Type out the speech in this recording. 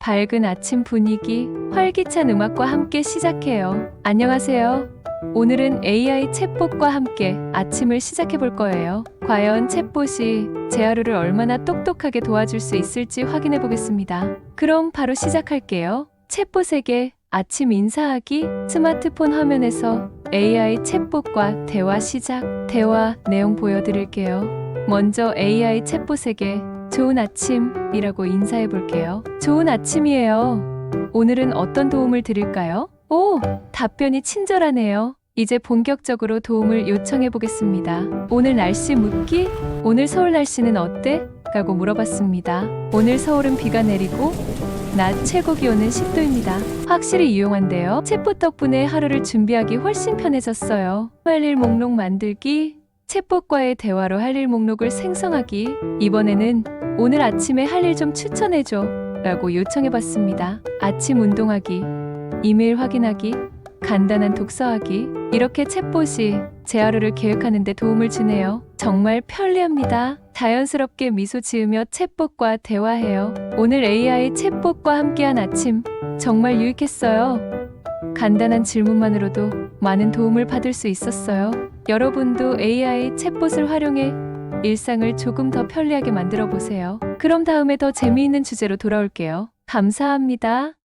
밝은 아침 분위기, 활기찬 음악과 함께 시작해요. 안녕하세요. 오늘은 AI 챗봇과 함께 아침을 시작해 볼 거예요. 과연 챗봇이 제 하루를 얼마나 똑똑하게 도와줄 수 있을지 확인해 보겠습니다. 그럼 바로 시작할게요. 챗봇에게 아침 인사하기 스마트폰 화면에서 AI 챗봇과 대화 시작 대화 내용 보여드릴게요. 먼저 AI 챗봇에게 좋은 아침이라고 인사해 볼게요. 좋은 아침이에요. 오늘은 어떤 도움을 드릴까요? 오, 답변이 친절하네요. 이제 본격적으로 도움을 요청해 보겠습니다. 오늘 날씨 묻기? 오늘 서울 날씨는 어때? 라고 물어봤습니다. 오늘 서울은 비가 내리고 낮 최고 기온은 10도입니다. 확실히 유용한데요. 챗봇 덕분에 하루를 준비하기 훨씬 편해졌어요. 할일 목록 만들기, 챗봇과의 대화로 할 일 목록을 생성하기. 이번에는 오늘 아침에 할 일 좀 추천해줘. 라고 요청해봤습니다. 아침 운동하기, 이메일 확인하기, 간단한 독서하기. 이렇게 챗봇이 제 하루를 계획하는 데 도움을 주네요. 정말 편리합니다. 자연스럽게 미소 지으며 챗봇과 대화해요. 오늘 AI 챗봇과 함께한 아침 정말 유익했어요. 간단한 질문만으로도 많은 도움을 받을 수 있었어요. 여러분도 AI 챗봇을 활용해 일상을 조금 더 편리하게 만들어 보세요. 그럼 다음에 더 재미있는 주제로 돌아올게요. 감사합니다.